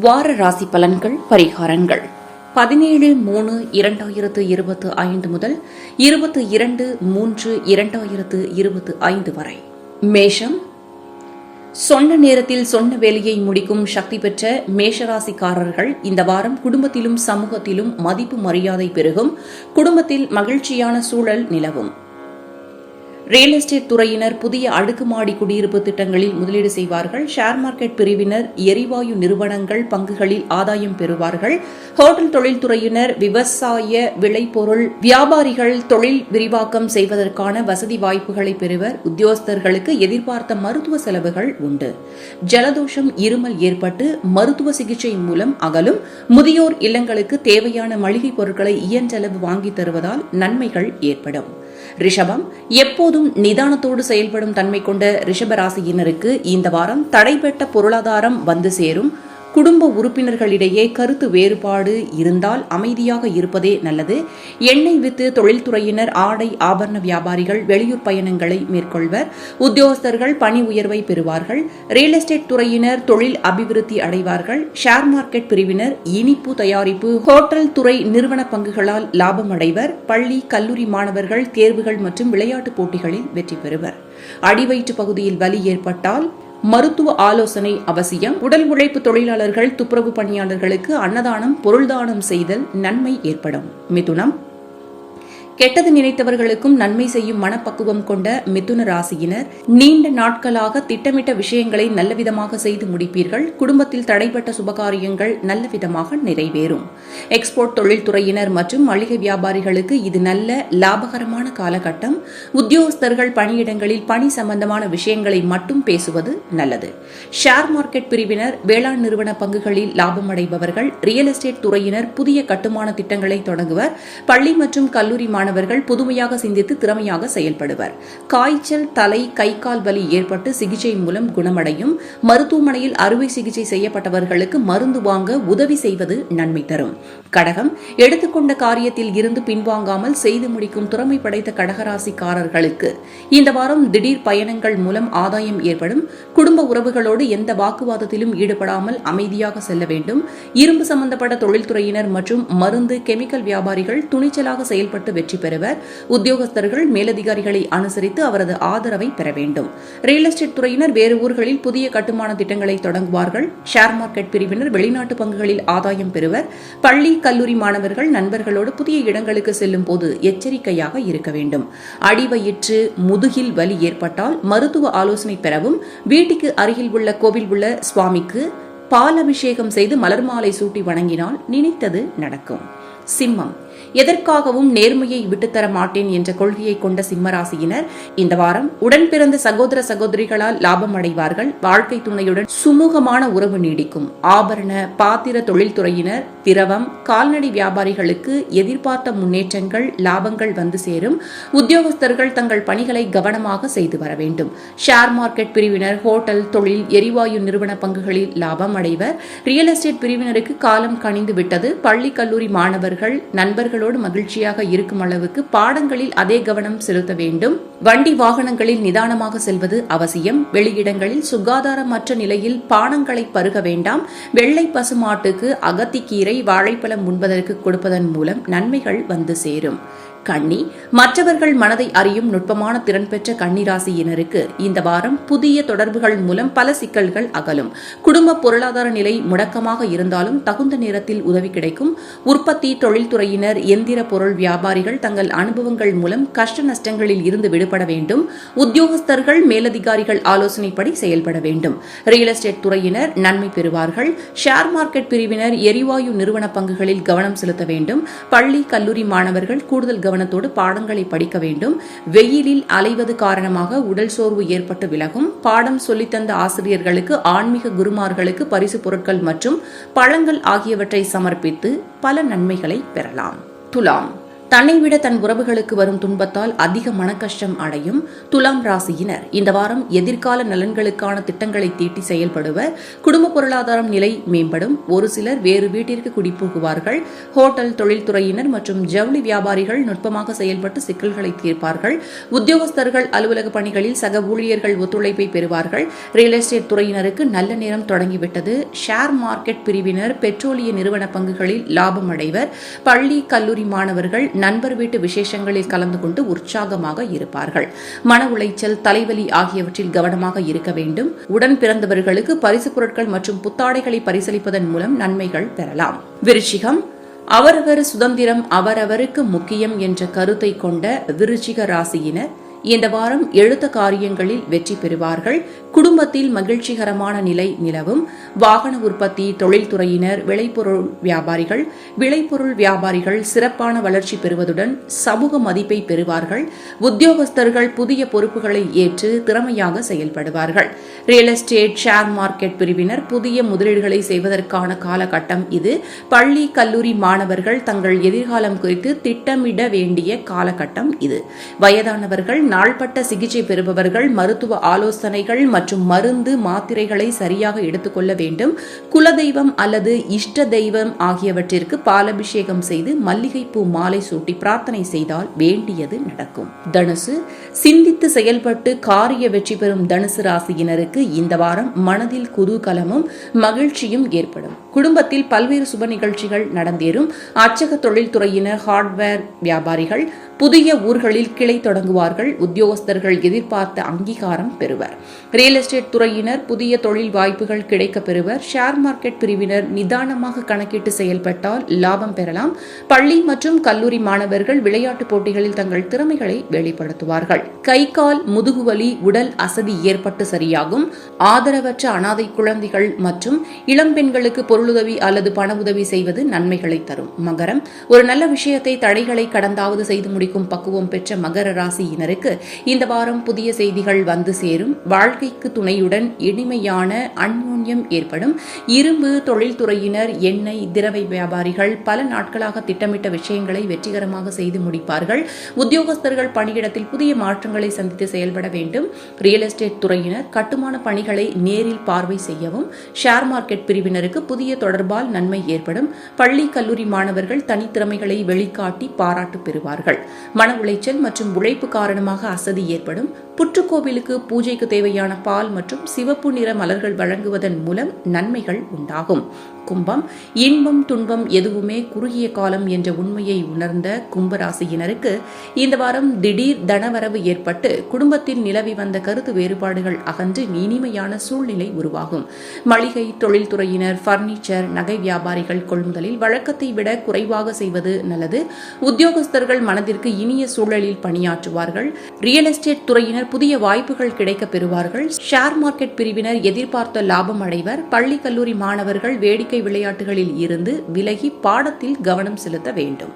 வார ராசி பலன்கள் பரிகாரங்கள். பதினேழு மூணு இரண்டாயிரத்து இருபத்து ஐந்து முதல் இருபத்து இரண்டு மூன்று இரண்டாயிரத்து இருபத்து ஐந்து வரை. மேஷம். சொன்ன நேரத்தில் சொன்ன வேலையை முடிக்கும் சக்தி பெற்ற மேஷராசிக்காரர்கள் இந்த வாரம் குடும்பத்திலும் சமூகத்திலும் மதிப்பு மரியாதை பெருகும். குடும்பத்தில் மகிழ்ச்சியான சூழல் நிலவும். ரியல் எஸ்டேட் துறையினர் புதிய அடுக்குமாடி குடியிருப்பு திட்டங்களில் முதலீடு செய்வார்கள். ஷேர் மார்க்கெட் பிரிவினர் எரிவாயு நிறுவனங்கள் பங்குகளில் ஆதாயம் பெறுவார்கள். ஹோட்டல் தொழில்துறையினர் விவசாய விளைபொருள் வியாபாரிகள் தொழில் விரிவாக்கம் செய்வதற்கான வசதி வாய்ப்புகளை பெறுவர். உத்தியோகஸ்தர்களுக்கு எதிர்பார்த்த மருத்துவ செலவுகள் உண்டு. ஜலதோஷம் இருமல் ஏற்பட்டு மருத்துவ சிகிச்சை மூலம் அகலும். முதியோர் இல்லங்களுக்கு தேவையான மளிகை பொருட்களை இயன்றளவு வாங்கித் தருவதால் நன்மைகள் ஏற்படும். ரிஷபம் எப்போதும் நிதானத்தோடு செயல்படும் தன்மை கொண்ட ரிஷபராசியினருக்கு இந்த வாரம் தடைபெற்ற பொருளாதாரம் வந்து சேரும். குடும்ப உறுப்பினர்களிடையே கருத்து வேறுபாடு இருந்தால் அமைதியாக இருப்பதே நல்லது. எண்ணெய் வித்து தொழில்துறையினர் ஆடை ஆபரண வியாபாரிகள் வெளியூர் பயணங்களை மேற்கொள்வர். உத்தியோகஸ்தர்கள் பணி உயர்வை பெறுவார்கள். ரியல் எஸ்டேட் துறையினர் தொழில் அபிவிருத்தி அடைவார்கள். ஷேர் மார்க்கெட் பிரிவினர் இனிப்பு தயாரிப்பு ஹோட்டல் துறை நிறுவன பங்குகளால் லாபம் அடைவர். பள்ளி கல்லூரி மாணவர்கள் தேர்வுகள் மற்றும் விளையாட்டுப் போட்டிகளில் வெற்றி பெறுவர். அடிவயிற்று பகுதியில் வலி ஏற்பட்டால் மருத்துவ ஆலோசனை அவசியம். உடல் உழைப்பு தொழிலாளர்கள் துப்புரவு பணியாளர்களுக்கு அன்னதானம் பொருள்தானம் செய்தல் நன்மை ஏற்படும். மிதுனம். கெட்டது நினைத்தவர்களுக்கும் நன்மை செய்யும் மனப்பக்குவம் கொண்ட மிதுன ராசியினர் நீண்ட நாட்களாக திட்டமிட்ட விஷயங்களை நல்லவிதமாக செய்து முடிப்பீர்கள். குடும்பத்தில் தடைப்பட்ட சுபகாரியங்கள் நல்லவிதமாக நிறைவேறும். எக்ஸ்போர்ட் தொழில்துறையினர் மற்றும் மளிகை வியாபாரிகளுக்கு இது நல்ல லாபகரமான காலகட்டம். உத்தியோகஸ்தர்கள் பணியிடங்களில் பணி சம்பந்தமான விஷயங்களை மட்டும் பேசுவது நல்லது. ஷேர் மார்க்கெட் பிரிவினர் வேளாண் நிறுவன பங்குகளில் லாபம் அடைபவர்கள் ரியல் எஸ்டேட் துறையினர் புதிய கட்டுமான திட்டங்களை தொடங்குவர் பள்ளி மற்றும் கல்லூரி மாணவர்கள் புதுமையாக சிந்தித்து திறமையாக செயல்படுவர். காய்ச்சல் தலை கை கால் வலி ஏற்பட்டு சிகிச்சை மூலம் குணமடையும். மருத்துவமனையில் அறுவை சிகிச்சை செய்யப்பட்டவர்களுக்கு மருந்து வாங்க உதவி செய்வது நன்மை தரும். கடகம் எடுத்துக்கொண்ட காரியத்தில் இருந்து பின்வாங்காமல் செய்து முடிக்கும் திறமை படைத்த கடகராசிக்காரர்களுக்கு இந்த வாரம் திடீர் பயணங்கள் மூலம் ஆதாயம் ஏற்படும். குடும்ப உறவுகளோடு எந்த வாக்குவாதத்திலும் ஈடுபடாமல் அமைதியாக செல்ல வேண்டும். இரும்பு சம்பந்தப்பட்ட தொழில்துறையினர் மற்றும் மருந்து கெமிக்கல் வியாபாரிகள் துணிச்சலாக செயல்பட்டு வெற்றி பெறுவர். உத்தியோகஸ்தர்கள் மேலதிகாரிகளை அனுசரித்து அவரது ஆதரவை பெற வேண்டும். ரியல் எஸ்டேட் துறையினர் வேறு ஊர்களில் புதிய கட்டுமான திட்டங்களை தொடங்குவார்கள். ஷேர் மார்க்கெட் பிரிவினர் வெளிநாட்டு பங்குகளில் ஆதாயம் பெறுவர். பள்ளி கல்லூரி மாணவர்கள் நண்பர்களோடு புதிய இடங்களுக்கு செல்லும் போது எச்சரிக்கையாக இருக்க வேண்டும். அடிவயிற்று முதுகில் வலி ஏற்பட்டால் மருத்துவ ஆலோசனை பெறவும் வீட்டுக்கு அருகில் உள்ள கோவில் உள்ள சுவாமிக்கு பால் அபிஷேகம் செய்து மலர் மாலை சூட்டி வணங்கினால் நினைத்தது நடக்கும். சிம்மம். எதற்காகவும் நேர்மையை விட்டுத்தர மாட்டேன் என்ற கொள்கையை கொண்ட சிம்மராசியினர் இந்த வாரம் உடன் பிறந்த சகோதர சகோதரிகளால் லாபம் அடைவார்கள் வாழ்க்கை துணையுடன் சுமூகமான உறவு நீடிக்கும். ஆபரண பாத்திர தொழில்துறையினர் திரவம் கால்நடை வியாபாரிகளுக்கு எதிர்பார்த்த முன்னேற்றங்கள் லாபங்கள் வந்து சேரும். உத்தியோகஸ்தர்கள் தங்கள் பணிகளை கவனமாக செய்து வர வேண்டும். ஷேர் மார்க்கெட் பிரிவினர் ஹோட்டல் தொழில் எரிவாயு நிறுவன பங்குகளில் லாபம் அடைவர் ரியல் எஸ்டேட் பிரிவினருக்கு காலம் கணிந்து விட்டது பள்ளி கல்லூரி மாணவர்கள் நண்பர்களோடு மகிழ்ச்சியாக இருக்கும் அளவுக்கு பாடங்களில் அதே கவனம் செலுத்த வேண்டும். வண்டி வாகனங்களில் நிதானமாக செல்வது அவசியம். வெளியிடங்களில் சுகாதாரமற்ற நிலையில் பானங்களை பருக வேண்டாம். வெள்ளை பசுமாட்டுக்கு அகத்திக்கீரை வாழைப்பழம் உண்பதற்கு கொடுப்பதன் மூலம் நன்மைகள் வந்து சேரும். கன்னி மற்றவர்கள் மனதை அறியும் நுட்பமான திறன் பெற்ற கன்னிராசியினருக்கு இந்த வாரம் புதிய தொடர்புகள் மூலம் பல சிக்கல்கள் அகலும். குடும்ப பொருளாதார நிலை முடக்கமாக இருந்தாலும் தகுந்த நேரத்தில் உதவி கிடைக்கும். உற்பத்தி தொழில்துறையினர் எந்திர பொருள் வியாபாரிகள் தங்கள் அனுபவங்கள் மூலம் கஷ்ட நஷ்டங்களில் இருந்து விடுபட வேண்டும். உத்தியோகஸ்தர்கள் மேலதிகாரிகள் ஆலோசனைப்படி செயல்பட வேண்டும். ரியல் எஸ்டேட் துறையினர் நன்மை பெறுவார்கள். ஷேர் மார்க்கெட் பிரிவினர் எரிவாயு நிறுவன பங்குகளில் கவனம் செலுத்த வேண்டும். பள்ளி கல்லூரி மாணவர்கள் கூடுதல் கவனத்தோடு பாடங்களை படிக்க வேண்டும். வெயிலில் அலைவது காரணமாக உடல் சோர்வு ஏற்பட்டு விலகும். பாடம் சொல்லித்தந்த ஆசிரியர்களுக்கு ஆன்மீக குருமார்களுக்கு பரிசு பொருட்கள் மற்றும் பழங்கள் ஆகியவற்றை சமர்ப்பித்து பல நன்மைகளை பெறலாம். துலாம். தன்னை விட தன் உறவுகளுக்கு வரும் துன்பத்தால் அதிக மனக்கஷ்டம் அடையும் துலாம் ராசியினர். இந்த வாரம் எதிர்கால நலன்களுக்கான திட்டங்களை தீட்டி செயல்படுவர் குடும்ப பொருளாதாரம் நிலை மேம்படும். ஒரு சிலர் வேறு வீட்டிற்கு குடிபோகுவார்கள். ஹோட்டல் தொழில்துறையினர் மற்றும் ஜவுளி வியாபாரிகள் நுட்பமாக செயல்பட்டு சிக்கல்களை தீர்ப்பார்கள். உத்தியோகஸ்தர்கள் அலுவலக பணிகளில் சக ஊழியர்கள் ஒத்துழைப்பை பெறுவார்கள். ரியல் எஸ்டேட் துறையினருக்கு நல்ல நேரம் தொடங்கிவிட்டது. ஷேர் மார்க்கெட் பிரிவினர் பெட்ரோலிய நிறுவன பங்குகளில் லாபம் அடைவர். பள்ளி கல்லூரி மாணவர்கள் நண்பர் வீட்டு விசேஷங்களில் கலந்து கொண்டு உற்சாகமாக இருப்பார்கள். மன உளைச்சல் தலைவலி ஆகியவற்றில் கவனமாக இருக்க வேண்டும். உடன் பிறந்தவர்களுக்கு பரிசு பொருட்கள் மற்றும் புத்தாடைகளை பரிசளிப்பதன் மூலம் நன்மைகள் பெறலாம். விருச்சிகம். அவரவர் சுதந்திரம் அவரவருக்கு முக்கியம் என்ற கருத்தை கொண்ட விருச்சிக ராசியினர் இந்த வாரம் எழுத்த காரியங்களில் வெற்றி பெறுவார்கள். குடும்பத்தில் மகிழ்ச்சிகரமான நிலை நிலவும். வாகன உற்பத்தி தொழில்துறையினர் விளைபொருள் வியாபாரிகள் விளைபொருள் வியாபாரிகள் சிறப்பான வளர்ச்சி பெறுவதுடன் சமூக மதிப்பை பெறுவார்கள். உத்தியோகஸ்தர்கள் புதிய பொறுப்புகளை ஏற்று திறமையாக செயல்படுவார்கள். ரியல் எஸ்டேட் ஷேர் மார்க்கெட் பிரிவினர் புதிய முதலீடுகளை செய்வதற்கான காலகட்டம் இது. பள்ளி கல்லூரி மாணவர்கள் தங்கள் எதிர்காலம் குறித்து திட்டமிட வேண்டிய காலகட்டம் இது. வயதானவர்கள் நாள்பட்ட சிகிச்சை பெறுபவர்கள் மருத்துவ ஆலோசனைகள் மற்றும் மருந்து மாத்திரைகளை சரியாக எடுத்துக்கொள்ள வேண்டும். குலதெய்வம் அல்லது இஷ்ட தெய்வம் ஆகியவற்றிற்கு பாலபிஷேகம் செய்து மல்லிகைப்பூ மாலை சூட்டி பிரார்த்தனை செய்தால் வேண்டியது நடக்கும். தனுசு சிந்தித்து செயல்பட்டு காரிய வெற்றி பெறும் தனுசு ராசியினருக்கு இந்த வாரம் மனதில் குதூகலமும் மகிழ்ச்சியும் ஏற்படும். குடும்பத்தில் பல்வேறு சுப நிகழ்ச்சிகள் நடந்தேறும். அச்சக தொழில்துறையினர் ஹார்ட்வேர் வியாபாரிகள் புதிய ஊர்களில் கிளை தொடங்குவார்கள். உத்தியோகஸ்தர்கள் எதிர்பார்த்த அங்கீகாரம் பெறுவர். ரியல் எஸ்டேட் துறையினர் புதிய தொழில் வாய்ப்புகள் கிடைக்க பெறுவர். ஷேர் மார்க்கெட் பிரிவினர் நிதானமாக கணக்கிட்டு செயல்பட்டால் லாபம் பெறலாம். பள்ளி மற்றும் கல்லூரி மாணவர்கள் விளையாட்டுப் போட்டிகளில் தங்கள் திறமைகளை வெளிப்படுத்துவார்கள். கை கால் முதுகுவலி உடல் அசதி ஏற்பட்டு சரியாகும். ஆதரவற்ற அனாதை குழந்தைகள் மற்றும் இளம்பெண்களுக்கு பொருளுதவி அல்லது பண உதவி செய்வது நன்மைகளை தரும். மகரம் ஒரு நல்ல விஷயத்தை தடைகளை கடந்தாவது செய்து பிடிக்கும் பக்குவம் பெற்ற மகர ராசியினருக்கு இந்த வாரம் புதிய செய்திகள் வந்து சேரும். வாழ்க்கைக்கு துணையுடன் இனிமையான அன்யோன்யம் ஏற்படும். இரும்பு தொழில்துறையினர் எண்ணெய் திரவை வியாபாரிகள் பல நாட்களாக திட்டமிட்ட விஷயங்களை வெற்றிகரமாக செய்து முடிப்பார்கள். உத்தியோகஸ்தர்கள் பணியிடத்தில் புதிய மாற்றங்களை சந்தித்து செயல்பட வேண்டும். ரியல் எஸ்டேட் துறையினர் கட்டுமான பணிகளை நேரில் பார்வை செய்யவும் ஷேர் மார்க்கெட் பிரிவினருக்கு புதிய தொடர்பால் நன்மை ஏற்படும். பள்ளி கல்லூரி மாணவர்கள் தனித்திறமைகளை வெளிக்காட்டி பாராட்டு பெறுவார்கள். மன உளைச்சல் மற்றும் உழைப்பு காரணமாக அசதி ஏற்படும். புற்றுக்கோவிலுக்கு பூஜைக்கு தேவையான பால் மற்றும் சிவப்பு நிற மலர்கள் வழங்குவதன் மூலம் நன்மைகள் உண்டாகும். கும்பம் இன்பம் துன்பம் எதுவுமே குறுகிய காலம் என்ற உண்மையை உணர்ந்த கும்பராசியினருக்கு இந்த வாரம் திடீர் தனவரவு ஏற்பட்டு குடும்பத்தில் நிலவி வந்த கருத்து வேறுபாடுகள் அகன்று இனிமையான சூழ்நிலை உருவாகும். மளிகை தொழில்துறையினர் பர்னிச்சர் நகை வியாபாரிகள் கொள்முதலில் வழக்கத்தை விட குறைவாக செய்வது நல்லது. உத்தியோகஸ்தர்கள் மனதிற்கு இனிய சூழலில் பணியாற்றுவார்கள். ரியல் எஸ்டேட் துறையினர் புதிய வாய்ப்புகள் கிடைக்க பெறுவார்கள். ஷேர் மார்க்கெட் பிரிவினர் எதிர்பார்த்த லாபம் அடைவர். பள்ளி கல்லூரி மாணவர்கள் வேடிக்கை வேடிக்கை விளையாட்டுகளில் இருந்து விலகி பாடத்தில் கவனம் செலுத்த வேண்டும்.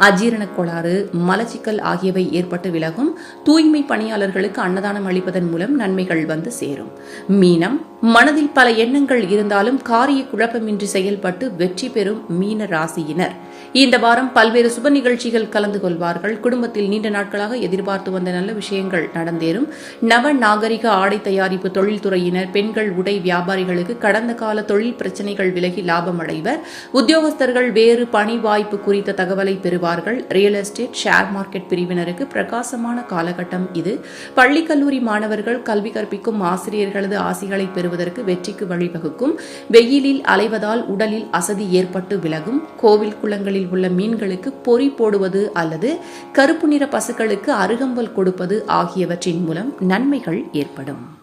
அஜீரண கோளாறு மலச்சிக்கல் ஆகியவை ஏற்பட்டு விலகும். தூய்மை பணியாளர்களுக்கு அன்னதானம் அளிப்பதன் மூலம் நன்மைகள் வந்து சேரும். மீனம் மனதில் பல எண்ணங்கள் இருந்தாலும் காரிய குழப்பமின்றி செயல்பட்டு வெற்றி பெறும் மீன ராசியினர். இந்த வாரம் பல்வேறு சுப நிகழ்ச்சிகள் கலந்து கொள்வார்கள். குடும்பத்தில் நீண்ட நாட்களாக எதிர்பார்த்து வந்த நல்ல விஷயங்கள் நடந்தேறும். நவ நாகரிக ஆடை தயாரிப்பு தொழில்துறையினர் பெண்கள் உடை வியாபாரிகளுக்கு கடந்த கால தொழில் பிரச்சனைகள் விலகி லாபம் அடைவர். உத்தியோகஸ்தர்கள் வேறு பணி வாய்ப்பு குறித்த தகவலை பெறுவார்கள். ரியல் எஸ்டேட் ஷேர் மார்க்கெட் பிரிவினருக்கு பிரகாசமான காலகட்டம் இது. பள்ளி கல்லூரி மாணவர்கள் கல்வி கற்பிக்கும் ஆசிரியர்களது ஆசிகளை பெறுவதற்கு வெற்றிக்கு வழிவகுக்கும். வெயிலில் அலைவதால் உடலில் அசதி ஏற்பட்டு விலகும். கோவில் குளங்களில் உள்ள மீன்களுக்கு பொறி போடுவது அல்லது கருப்பு நிற பசுக்களுக்கு அருகம்பல் கொடுப்பது ஆகியவற்றின் மூலம் நன்மைகள் ஏற்படும்.